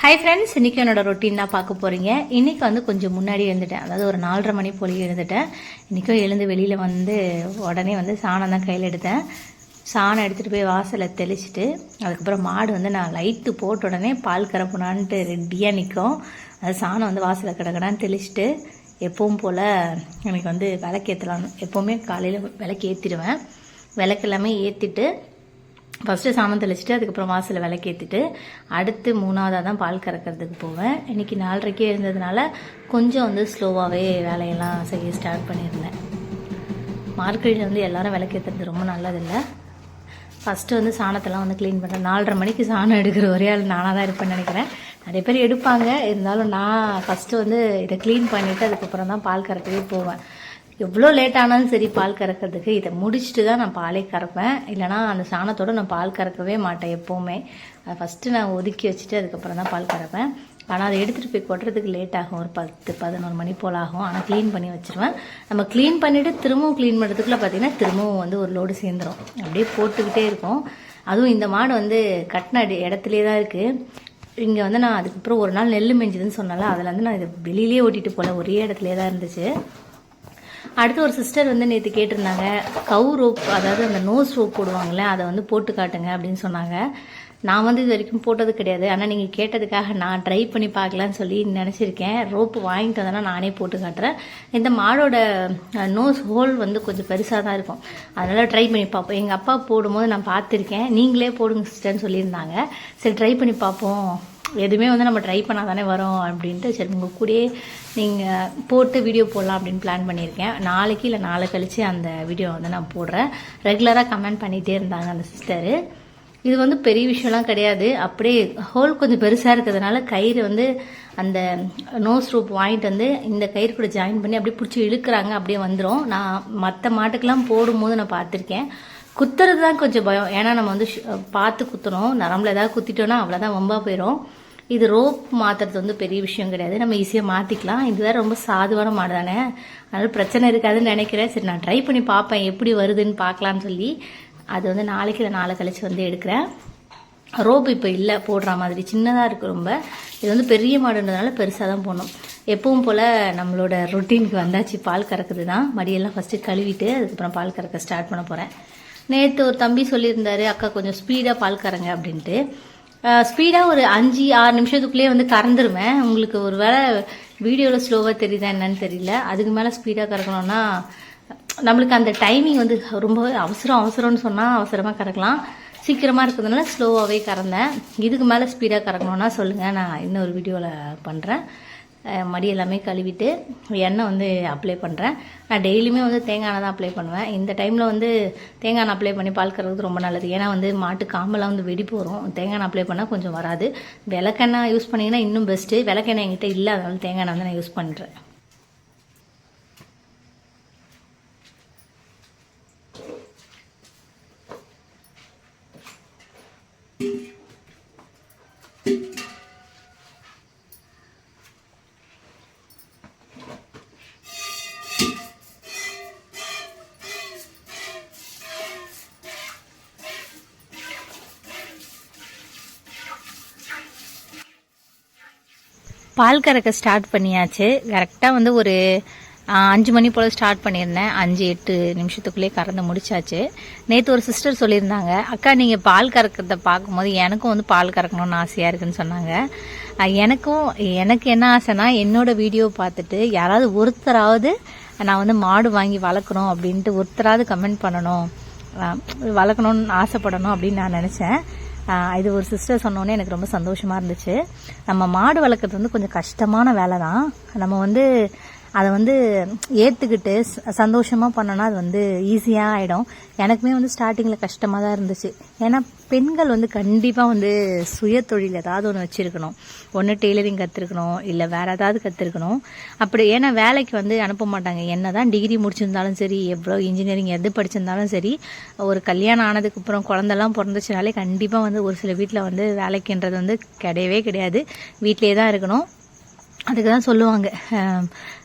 Hi friends இன்றைக்கி என்னோடய routine தான் பார்க்க போகிறீங்க இன்றைக்கி வந்து கொஞ்சம் முன்னாடி எழுந்துட்டேன். அதாவது ஒரு நாலரை மணி போல எழுந்துட்டேன். இன்றைக்கும் எழுந்து வெளியில் வந்து உடனே வந்து சாணம் தான் கையில் எடுத்தேன். சாணம் எடுத்துகிட்டு போய் வாசலை தெளிச்சிட்டு அதுக்கப்புறம் மாடு வந்து நான் லைட்டு போட்ட உடனே பால் கறப்புனான்ட்டு ரெடியாக நிற்கும் அது சாணம் வந்து வாசலை கிடக்கடான்னு தெளிச்சிட்டு எப்பவும் போல் எனக்கு வந்து விளக்கு ஏற்றலாம் எப்போவுமே காலையில் விளக்கு ஏற்றிடுவேன் விளக்கு எல்லாமே ஏற்றிட்டு ஃபஸ்ட்டு சாமம் தெளிச்சிட்டு அதுக்கப்புறம் வாசலில் விளக்கேற்றிட்டு அடுத்து மூணாவதாக தான் பால் கறக்கிறதுக்கு போவேன். இன்றைக்கி நாலரைக்கே இருந்ததுனால கொஞ்சம் வந்து ஸ்லோவாகவே வேலையெல்லாம் செய்ய ஸ்டார்ட் பண்ணியிருந்தேன். மார்க்கெட்டில் வந்து எல்லோரும் விளக்கேற்றுறது ரொம்ப நல்லதில்லை. ஃபஸ்ட்டு வந்து சாணத்தெல்லாம் வந்து க்ளீன் பண்ணுறேன் நாலரை மணிக்கு சாணம் எடுக்கிற ஒரே ஆள் நானாக தான் இருப்பேன்னு நினைக்கிறேன். நிறைய பேர் எடுப்பாங்க. இருந்தாலும் நான் ஃபஸ்ட்டு வந்து இதை க்ளீன் பண்ணிவிட்டு அதுக்கப்புறம் தான் பால் கறக்கவே போவேன். எவ்வளோ லேட் ஆனாலும் சரி பால் கறக்கிறதுக்கு இதை முடிச்சுட்டு தான் நான் பாலே கறப்பேன். இல்லைனா அந்த சாணத்தோட நான் பால் கறக்கவே மாட்டேன் எப்போவுமே. அதை ஃபஸ்ட்டு நான் ஒதுக்கி வச்சுட்டு அதுக்கப்புறம் தான் பால் கறப்பேன். ஆனால் அதை எடுத்துகிட்டு போய் கொட்டுறதுக்கு லேட் ஆகும். ஒரு பத்து பதினோரு மணி போல் ஆகும். ஆனால் க்ளீன் பண்ணி வச்சுருவேன். நம்ம க்ளீன் பண்ணிவிட்டு திரும்பவும் க்ளீன் பண்ணுறதுக்குள்ளே பார்த்தீங்கன்னா திரும்பவும் வந்து ஒரு லோடு சேர்ந்துடும் அப்படியே போட்டுக்கிட்டே இருக்கும். அதுவும் இந்த மாடு வந்து கட்டின இடத்துலே தான் இருக்குது இங்கே வந்து நான் அதுக்கப்புறம் ஒரு நாள் நெல் மெஞ்சுதுன்னு சொன்னால அதில் வந்து நான் இதை வெளியிலே ஓட்டிட்டு போகல ஒரே இடத்துலே தான் இருந்துச்சு. அடுத்து ஒரு சிஸ்டர் வந்து நேற்று கேட்டிருந்தாங்க கவு ரோப் அதாவது அந்த நோஸ் ரோப் போடுவாங்களே அதை வந்து போட்டு காட்டுங்க அப்படின்னு சொன்னாங்க. நான் வந்து இது வரைக்கும் போட்டது கிடையாது. ஆனால் நீங்கள் கேட்டதுக்காக நான் ட்ரை பண்ணி பார்க்கலான்னு சொல்லி நினச்சிருக்கேன். ரோப்பு வாங்கிட்டு வந்தேன்னா நானே போட்டு காட்டுறேன். இந்த மாடோட நோஸ் ஹோல் வந்து கொஞ்சம் பெருசாக தான் இருக்கும். அதனால் ட்ரை பண்ணி பார்ப்போம். எங்கள் அப்பா போடும்போது நான் பார்த்துருக்கேன். நீங்களே போடுங்க சிஸ்டர்னு சொல்லியிருந்தாங்க. சரி ட்ரை பண்ணி பார்ப்போம். எதுவுமே வந்து நம்ம ட்ரை பண்ணால் தானே வரும் அப்படின்ட்டு சரி உங்கள் கூடயே நீங்கள் போட்டு வீடியோ போடலாம் அப்படின்னு பிளான் பண்ணியிருக்கேன். நாளைக்கு இல்லை நாளை கழித்து அந்த வீடியோ வந்து நான் போடுறேன். ரெகுலராக கமெண்ட் பண்ணிகிட்டே இருந்தாங்க அந்த சிஸ்டரு இது வந்து பெரிய விஷயம்லாம் கிடையாது. அப்படியே ஹோல் கொஞ்சம் பெருசாக இருக்கிறதுனால கயிறு வந்து அந்த நோஸ் ரூப் வாங்கிட்டு வந்து இந்த கயிறு கூட ஜாயின் பண்ணி அப்படியே பிடிச்சி இழுக்கிறாங்க அப்படியே வந்துடும் நான் மற்ற மாட்டுக்கெல்லாம் போடும்போது நான் பார்த்துருக்கேன். குத்துறது தான் கொஞ்சம் பயம். ஏன்னா நம்ம வந்து பார்த்து குத்தணும். நரம்பில் ஏதாவது குத்திட்டோன்னா அவ்வளோதான் வம்பா போயிடும் இது ரோப் மாற்றுறது வந்து பெரிய விஷயம் கிடையாது. நம்ம ஈஸியாக மாற்றிக்கலாம் இது வேறு ரொம்ப சாதுவான மாடு தானே. அதனால் பிரச்சனை இருக்காதுன்னு நினைக்கிறேன். சரி நான் ட்ரை பண்ணி பார்ப்பேன். எப்படி வருதுன்னு பார்க்கலான்னு சொல்லி அது வந்து நாளைக்கு இல்லை நாளை கழிச்சு வந்து எடுக்கிறேன். ரோப் இப்போ இல்லை போடுற மாதிரி. சின்னதாக இருக்குது ரொம்ப. இது வந்து பெரிய மாடுன்றதுனால பெருசாக தான் போடணும். எப்பவும் போல் நம்மளோட ரொட்டீனுக்கு வந்தாச்சு. பால் கறக்குது தான் மடியெல்லாம் ஃபஸ்ட்டு கழுவிட்டு அதுக்கப்புறம் பால் கறக்க ஸ்டார்ட் பண்ண போகிறேன் நேற்று ஒரு தம்பி சொல்லியிருந்தாரு அக்கா கொஞ்சம் ஸ்பீடாக பால் கறங்க அப்படின்ட்டு. ஸ்பீடாக ஒரு அஞ்சு ஆறு நிமிஷத்துக்குள்ளேயே வந்து கறந்துருவேன் உங்களுக்கு ஒரு வேளை வீடியோவில் ஸ்லோவாக தெரியுதா என்னன்னு தெரியல. அதுக்கு மேலே ஸ்பீடாக கறக்கணும்னா நம்மளுக்கு அந்த டைமிங் வந்து ரொம்ப அவசரம் அவசரம்னு சொன்னால் அவசரமாக கறக்கலாம். சீக்கிரமாக இருக்கிறதுனால ஸ்லோவாகவே கறந்தேன். இதுக்கு மேலே ஸ்பீடாக கறக்கணும்னா சொல்லுங்கள் நான் இன்னொரு வீடியோவில் பண்ணுறேன் மடி எல்லாமே கழுவிட்டு எண்ணெய் வந்து அப்ளை பண்ணுறேன் நான் டெய்லியுமே வந்து தேங்காய் எண்ணெய் தான் அப்ளை பண்ணுவேன். இந்த டைமில் வந்து தேங்காய் எண்ணெய் அப்ளை பண்ணி பால் கறக்கிறது ரொம்ப நல்லது. ஏன்னா வந்து மாட்டு காம்பெல்லாம் வந்து வெடிப்பு வரும். தேங்காய் எண்ணெய் அப்ளை பண்ணால் கொஞ்சம் வராது. விளக்கெண்ணெய் யூஸ் பண்ணிங்கன்னா இன்னும் பெஸ்ட்டு விளக்கெண்ணெய் என்கிட்ட இல்லை அதனால தேங்காய் எண்ணெய் வந்து நான் யூஸ் பண்ணுறேன் பால் கறக்க ஸ்டார்ட் பண்ணியாச்சு. கரெக்டாக வந்து ஒரு அஞ்சு மணி போல் ஸ்டார்ட் பண்ணியிருந்தேன். அஞ்சு எட்டு நிமிஷத்துக்குள்ளேயே கறந்து முடிச்சாச்சு. நேற்று ஒரு சிஸ்டர் சொல்லியிருந்தாங்க அக்கா நீங்கள் பால் கறக்கிறத பார்க்கும்போது எனக்கும் வந்து பால் கறக்கணும்னு ஆசையாக இருக்குன்னு சொன்னாங்க. எனக்கும் எனக்கு என்ன ஆசைனா என்னோட வீடியோ பார்த்துட்டு யாராவது ஒருத்தராவது நான் வந்து மாடு வாங்கி வளர்க்கணும் அப்படின்ட்டு ஒருத்தராவது கமெண்ட் பண்ணணும். வளர்க்கணும்னு ஆசைப்படணும் அப்படின்னு நான் நினச்சேன். இது ஒரு சிஸ்டர் சொன்னோன்னே எனக்கு ரொம்ப சந்தோஷமாக இருந்துச்சு. நம்ம மாடு வளர்க்குறது வந்து கொஞ்சம் கஷ்டமான வேலை தான் நம்ம வந்து அதை வந்து ஏற்றுக்கிட்டு சந்தோஷமாக பண்ணோன்னா அது வந்து ஈஸியாக ஆகிடும் எனக்குமே வந்து ஸ்டார்டிங்கில் கஷ்டமாக தான் இருந்துச்சு. ஏன்னா பெண்கள் வந்து கண்டிப்பாக வந்து சுய தொழில் ஏதாவது ஒன்று வச்சுருக்கணும். ஒன்று டெய்லரிங் கற்றுருக்கணும் இல்லை வேறு ஏதாவது கற்றுருக்கணும் அப்படி ஏன்னா வேலைக்கு வந்து அனுப்ப மாட்டாங்க. என்ன தான் டிகிரி முடிச்சிருந்தாலும் சரி எவ்வளோ இன்ஜினியரிங் எது படிச்சிருந்தாலும் சரி ஒரு கல்யாணம் ஆனதுக்கு அப்புறம் குழந்தெல்லாம் பிறந்துச்சுனாலே கண்டிப்பாக வந்து ஒரு சில வீட்டில் வந்து வேலைக்குன்றது வந்து கிடையவே கிடையாது. வீட்டிலே தான் இருக்கணும். அதுக்கு தான் சொல்லுவாங்க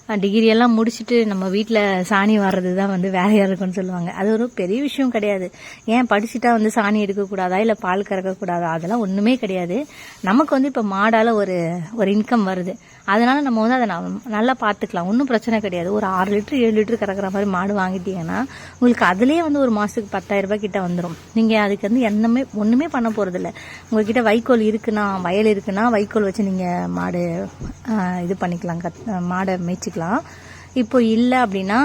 டிகிரி எல்லாம் முடிச்சுட்டு நம்ம வீட்டில் சாணி வர்றது தான் வந்து வேலையாக இருக்கும்னு சொல்லுவாங்க. அது ஒரு பெரிய விஷயம் கிடையாது. ஏன் படிச்சுட்டா வந்து சாணி எடுக்கக்கூடாதா இல்லை பால் கறக்கக்கூடாதா அதெல்லாம் ஒன்றுமே கிடையாது. நமக்கு வந்து இப்போ மாடால் ஒரு ஒரு இன்கம் வருது. அதனால நம்ம வந்து அதை நம் நல்லா பார்த்துக்கலாம். ஒன்றும் பிரச்சனை கிடையாது. ஒரு ஆறு லிட்டர் ஏழு லிட்டர் கறக்கிற மாதிரி மாடு வாங்கிட்டீங்கன்னா உங்களுக்கு அதுலேயே வந்து ஒரு மாதத்துக்கு பத்தாயிரம் ரூபாய் கிட்ட வந்துடும் நீங்கள் அதுக்கு வந்து என்னமே ஒன்றுமே பண்ண போகிறதில்ல உங்ககிட்ட வைக்கோல் இருக்குன்னா வயல் இருக்குன்னா வைக்கோல் வச்சு நீங்கள் மாடு இது பண்ணிக்கலாம் கத் மாடை மேய்ச்சிக்கலாம். இப்போ இல்லை அப்படின்னா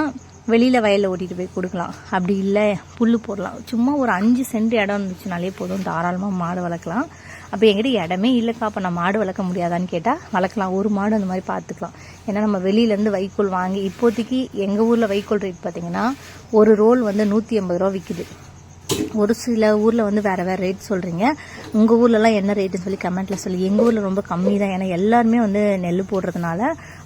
வெளியில் வயலில் ஓட்டிகிட்டு போய் கொடுக்கலாம். அப்படி இல்லை புல் போடலாம். சும்மா ஒரு அஞ்சு சென்ட் இடம் இருந்துச்சுனாலே போதும். தாராளமாக மாடு வளர்க்கலாம். அப்போ என்கிட்ட இடமே இல்லைக்கா. அப்போ நான் மாடு வளர்க்க முடியாதான்னு கேட்டால் வளர்க்கலாம். ஒரு மாடு அந்த மாதிரி பார்த்துக்கலாம் ஏன்னா நம்ம வெளியிலேருந்து வைக்கோல் வாங்கி இப்போதைக்கு எங்கள் ஊரில் வைக்கோல் ரேட் பார்த்தீங்கன்னா ஒரு ரோல் வந்து நூற்றி எண்பது ரூபா விற்கிது ஒரு சில ஊரில் வந்து வேறு வேறு ரேட் சொல்கிறீங்க உங்கள் ஊர்லலாம் என்ன ரேட்டுன்னு சொல்லி கமெண்ட்டில் சொல்லி. எங்கள் ஊரில் ரொம்ப கம்மி தான் ஏன்னா எல்லாருமே வந்து நெல் போடுறதுனால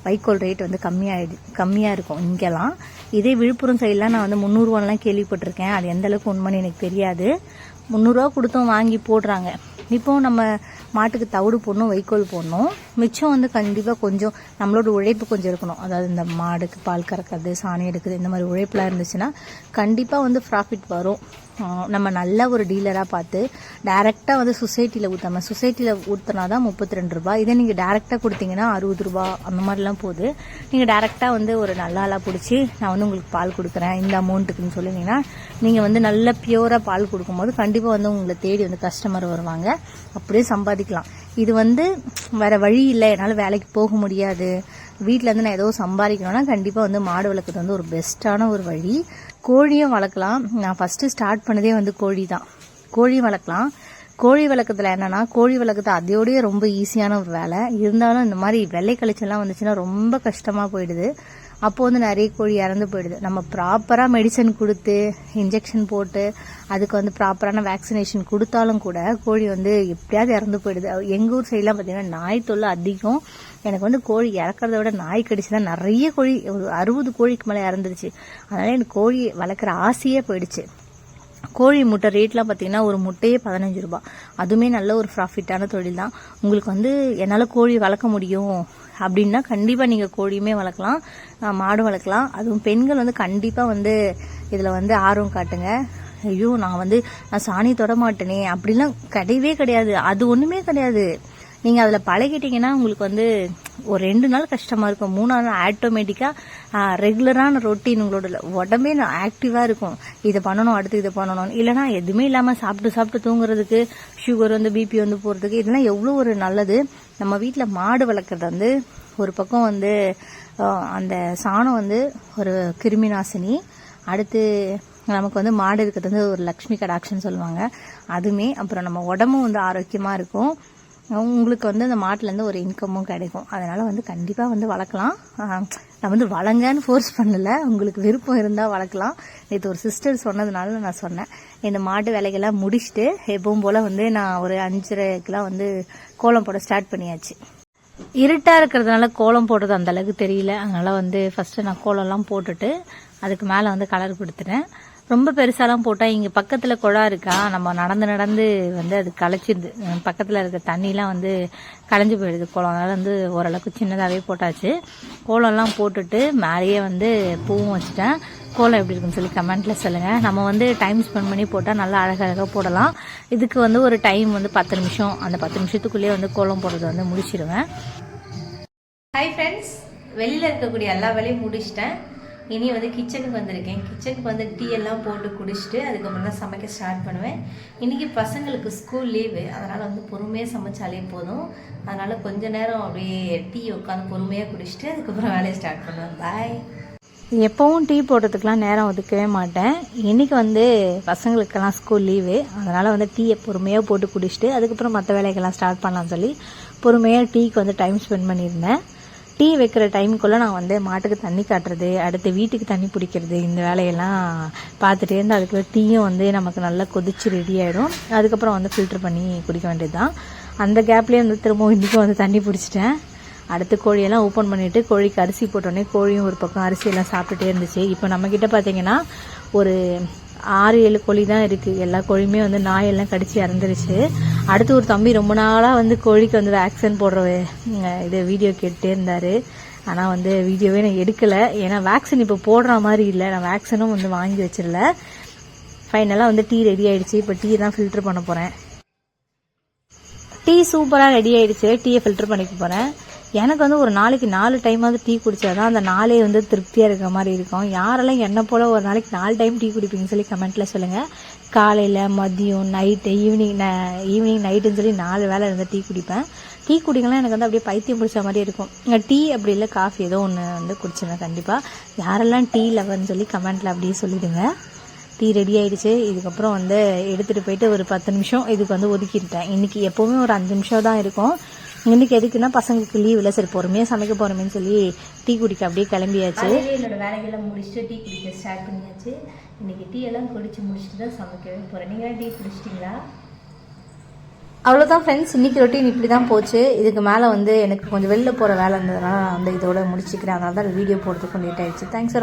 வைக்கோல் ரேட் வந்து கம்மியாகிடு கம்மியாக இருக்கும் இங்கெல்லாம். இதே விழுப்புரம் சைட்லாம் நான் வந்து முந்நூறுவான்லாம் கேள்விப்பட்டிருக்கேன். அது எந்த அளவுக்கு உண்மைன்னு எனக்கு தெரியாது. முந்நூறுரூவா கொடுத்தும் வாங்கி போடுறாங்க. இப்போ நம்ம மாட்டுக்கு தவிடு போடணும் வைக்கோல் போடணும். மிச்சம் வந்து கண்டிப்பாக கொஞ்சம் நம்மளோட உழைப்பு கொஞ்சம் இருக்கணும். அதாவது இந்த மாடுக்கு பால் கறக்கிறது சாணி எடுக்கிறது இந்த மாதிரி உழைப்பெலாம் இருந்துச்சுன்னா கண்டிப்பாக வந்து ப்ராஃபிட் வரும். நம்ம நல்ல ஒரு டீலராக பார்த்து டைரெக்டாக வந்து சொசைட்டியில் ஊற்றாம சொசைட்டியில் ஊற்றினா தான் முப்பத்தி ரெண்டு ரூபா இதே நீங்கள் டேரெக்டாக கொடுத்தீங்கன்னா அறுபது ரூபா அந்த மாதிரிலாம் போகுது. நீங்கள் டேரெக்டாக வந்து ஒரு நல்ல ஆளாக பிடிச்சி நான் வந்து உங்களுக்கு பால் கொடுக்குறேன் இந்த அமௌண்ட்டுக்குன்னு சொல்லிங்கன்னா நீங்கள் வந்து நல்ல பியூராக பால் கொடுக்கும்போது கண்டிப்பாக வந்து உங்களை தேடி வந்து கஸ்டமர் வருவாங்க. அப்படியே சம்பாதிக்கலாம். இது வந்து வேறு வழி இல்லை. என்னால் வேலைக்கு போக முடியாது. வீட்டில் இருந்து நான் ஏதோ சம்பாதிக்கணும்னா கண்டிப்பாக வந்து மாடு வளர்க்குறது வந்து ஒரு பெஸ்ட்டான ஒரு வழி. கோழியும் வளர்க்கலாம். நான் ஃபஸ்ட்டு ஸ்டார்ட் பண்ணதே வந்து கோழி தான் கோழி வளர்க்கலாம். கோழி வளர்க்கறதுல என்னென்னா கோழி வளர்க்குறது அதோடய ரொம்ப ஈஸியான ஒரு வேலை. இருந்தாலும் இந்த மாதிரி வெள்ளை கழிச்செல்லாம் வந்துச்சுன்னா ரொம்ப கஷ்டமாக போயிடுது. அப்போ வந்து நிறைய கோழி இறந்து போயிடுது. நம்ம ப்ராப்பராக மெடிசன் கொடுத்து இன்ஜெக்ஷன் போட்டு அதுக்கு வந்து ப்ராப்பரான வேக்சினேஷன் கொடுத்தாலும் கூட கோழி வந்து எப்படியாவது இறந்து போயிடுது. எங்கள் ஊர் சைட்லாம் பார்த்தீங்கன்னா நாய் தொல்லை அதிகம். எனக்கு வந்து கோழி இறக்குறத விட நாய் கடிச்சு தான் நிறைய கோழி ஒரு அறுபது கோழிக்கு மேலே இறந்துருச்சு. அதனால எனக்கு கோழி வளர்க்குற ஆசையே போயிடுச்சு. கோழி முட்டை ரேட்லாம் பார்த்தீங்கன்னா ஒரு முட்டையே பதினஞ்சு ரூபாய் அதுவுமே நல்ல ஒரு ப்ராஃபிட்டான தொழில் தான். உங்களுக்கு வந்து என்னால் கோழி வளர்க்க முடியும் அப்படின்னா கண்டிப்பாக நீங்கள் கோழியுமே வளர்க்கலாம் மாடு வளர்க்கலாம். அதுவும் பெண்கள் வந்து கண்டிப்பாக வந்து இதில் வந்து ஆர்வம் காட்டுங்க. ஐயோ நான் வந்து நான் சாணி தொட மாட்டேனே அப்படிலாம் கிடையவே கிடையாது. அது ஒன்றுமே கிடையாது. நீங்கள் அதில் பழகிட்டீங்கன்னா உங்களுக்கு வந்து ஒரு ரெண்டு நாள் கஷ்டமாக இருக்கும். மூணாவது நாள் ஆட்டோமேட்டிக்காக ரெகுலரான ரொட்டீன் உங்களோட உடம்பே நான் ஆக்டிவாக இருக்கும். இதை பண்ணணும் அடுத்து இதை பண்ணணும். இல்லைனா எதுவுமே இல்லாமல் சாப்பிட்டு சாப்பிட்டு தூங்குறதுக்கு சுகர் வந்து பிபி வந்து போகிறதுக்கு இதெல்லாம் எவ்வளோ ஒரு நல்லது. நம்ம வீட்டில் மாடு வளர்க்குறது வந்து ஒரு பக்கம் வந்து அந்த சாணம் வந்து ஒரு கிருமி நாசினி அடுத்து நமக்கு வந்து மாடு இருக்கிறது வந்து ஒரு லக்ஷ்மி கடாட்சன்னு சொல்லுவாங்க. அதுவுமே அப்புறம் நம்ம உடம்பும் வந்து ஆரோக்கியமாக இருக்கும். உங்களுக்கு வந்து அந்த மாட்டிலேருந்து ஒரு இன்கமும் கிடைக்கும். அதனால் வந்து கண்டிப்பாக வந்து வளர்க்கலாம். நான் வந்து வளங்கன்னு ஃபோர்ஸ் பண்ணலை. உங்களுக்கு விருப்பம் இருந்தால் வளர்க்கலாம். நேற்று ஒரு சிஸ்டர் சொன்னதுனால நான் சொன்னேன். இந்த மாட்டு வேலைகள்லாம் முடிச்சுட்டு எப்பவும் போல் வந்து நான் ஒரு அஞ்சரைக்கெலாம் வந்து கோலம் போட ஸ்டார்ட் பண்ணியாச்சு. இருட்டாக இருக்கிறதுனால கோலம் போடுறது அந்தளவுக்கு தெரியல. அதனால் வந்து ஃபஸ்ட்டு நான் கோலம்லாம் போட்டுட்டு அதுக்கு மேலே வந்து கலர் கொடுத்துட்டேன். ரொம்ப பெருசாலாம் போட்டால் இங்கே பக்கத்தில் குழா இருக்கா நம்ம நடந்து நடந்து வந்து அது களைச்சிருது. பக்கத்தில் இருக்க தண்ணிலாம் வந்து களைஞ்சு போயிடுது. குளம் அதனால் வந்து ஓரளவுக்கு சின்னதாகவே போட்டாச்சு. கோலம்லாம் போட்டுட்டு மேலேயே வந்து பூவும் வச்சுட்டேன். கோலம் எப்படி இருக்குன்னு சொல்லி கமெண்ட்டில் சொல்லுங்கள் நம்ம வந்து டைம் ஸ்பெண்ட் பண்ணி போட்டால் நல்லா அழகழகாக போடலாம். இதுக்கு வந்து ஒரு டைம் வந்து பத்து நிமிஷம். அந்த பத்து நிமிஷத்துக்குள்ளேயே வந்து கோலம் போடுறது வந்து முடிச்சிடுவேன் ஹாய் ஃப்ரெண்ட்ஸ் வெளியில் இருக்கக்கூடிய எல்லா வேலையும் முடிச்சிட்டேன். இனி வந்து கிச்சனுக்கு வந்திருக்கேன். கிச்சனுக்கு வந்து டீ எல்லாம் போட்டு குடிச்சிட்டு அதுக்கப்புறம் தான் சமைக்க ஸ்டார்ட் பண்ணுவேன். இன்றைக்கி பசங்களுக்கு ஸ்கூல் லீவு அதனால் வந்து பொறுமையாக சமைச்சாலே போதும். அதனால் கொஞ்ச நேரம் அப்படியே டீ உட்காந்து பொறுமையாக குடிச்சிட்டு அதுக்கப்புறம் வேலையை ஸ்டார்ட் பண்ணுவேன். பாய் எப்போவும் டீ போடுறதுக்கெலாம் நேரம் ஒதுக்கவே மாட்டேன். இன்றைக்கி வந்து பசங்களுக்கெல்லாம் ஸ்கூல் லீவு அதனால் வந்து டீயை பொறுமையாக போட்டு குடிச்சிட்டு அதுக்கப்புறம் மற்ற வேலைக்கெல்லாம் ஸ்டார்ட் பண்ணலாம்னு சொல்லி பொறுமையாக டீக்கு வந்து டைம் ஸ்பெண்ட் பண்ணியிருந்தேன். டீ வைக்கிற டைமுக்குள்ளே நான் வந்து மாட்டுக்கு தண்ணி காட்டுறது அடுத்து வீட்டுக்கு தண்ணி பிடிக்கிறது இந்த வேலையெல்லாம் பார்த்துட்டே இருந்து அதுக்குள்ளே டீயும் வந்து நமக்கு நல்லா கொதிச்சு ரெடி ஆகிடும் அதுக்கப்புறம் வந்து ஃபில்டர் பண்ணி குடிக்க வேண்டியது தான் அந்த கேப்லேயே வந்து திரும்பவும் இன்றைக்கும் வந்து தண்ணி பிடிச்சிட்டேன். அடுத்து கோழியெல்லாம் ஓப்பன் பண்ணிவிட்டு கோழிக்கு அரிசி போட்டோடனே கோழியும் ஒரு பக்கம் அரிசியெல்லாம் சாப்பிட்டுட்டே இருந்துச்சு. இப்போ நம்மக்கிட்ட பார்த்தீங்கன்னா ஒரு ஆறு ஏழு கோழி தான் இருக்குது எல்லா கோழியுமே வந்து நாயெல்லாம் கடிச்சு இறந்துருச்சு. அடுத்து ஒரு தம்பி ரொம்ப நாளாக வந்து கோழிக்கு வந்து வேக்சின் போடுற இது வீடியோ கேட்டுட்டே இருந்தார். ஆனால் வந்து வீடியோவே நான் எடுக்கலை. ஏன்னா வேக்சின் இப்போ போடுற மாதிரி இல்லை. நான் வேக்சினும் வந்து வாங்கி வச்சிடல. ஃபைனலாக வந்து டீ ரெடி ஆகிடுச்சு இப்போ டீ தான் ஃபில்டர் பண்ண போகிறேன் டீ சூப்பராக ரெடி ஆகிடுச்சு டீயை ஃபில்டர் பண்ணிக்க போகிறேன் எனக்கு வந்து ஒரு நாளைக்கு நாலு டைமாவது டீ குடித்தா தான் அந்த நாளே வந்து திருப்தியாக இருக்கிற மாதிரி இருக்கும். யாரெல்லாம் என்ன போல் ஒரு நாளைக்கு நாலு டைம் டீ குடிப்பீங்கன்னு சொல்லி கமெண்ட்டில் சொல்லுங்கள் காலையில் மதியம் நைட்டு ஈவினிங் ந ஈவினிங் நைட்டுன்னு சொல்லி நாலு வேளை இருந்து டீ குடிப்பேன். டீ குடிக்கலாம் எனக்கு வந்து அப்படியே பைத்தியம் பிடிச்ச மாதிரி இருக்கும். டீ அப்படி இல்லை காஃபி ஏதோ ஒன்று வந்து குடிச்சிருவேன் கண்டிப்பாக யாரெல்லாம் டீ லவர்னு சொல்லி கமெண்ட்டில் அப்படியே சொல்லிவிடுங்க டீ ரெடி ஆகிடுச்சு இதுக்கப்புறம் வந்து எடுத்துகிட்டு போயிட்டு ஒரு பத்து நிமிஷம் இதுக்கு வந்து ஒதுக்கிட்டேன். இன்னைக்கு எப்போவுமே ஒரு அஞ்சு நிமிஷம் தான் இருக்கும். இன்னைக்கு எதுக்குன்னா பசங்களுக்கு லீவில் சரி பொறுமையாக சமைக்க போகிறோமேன்னு சொல்லி டீ குடிக்க அப்படியே கிளம்பியாச்சு. என்னோட வேலைகளை முடிச்சுட்டு டீ குடிக்க ஸ்டார்ட் பண்ணியாச்சு. இன்னைக்கு டீ எல்லாம் குடிச்சு முடிச்சுட்டு தான் சமைக்கவே போகிறேன் நீங்கள் டீ குடிச்சிட்டிங்களா? அவ்வளோதான் ஃப்ரெண்ட்ஸ் இன்னைக்கு ரொட்டீன் இப்படி தான் போச்சு. இதுக்கு மேலே வந்து எனக்கு கொஞ்சம் வெளில போகிற வேலை இருந்ததுனால நான் வந்து இதோட முடிச்சுக்கிறேன். அதனால தான் வீடியோ போடுறதுக்கு லேட் ஆயிடுச்சு. Thanks for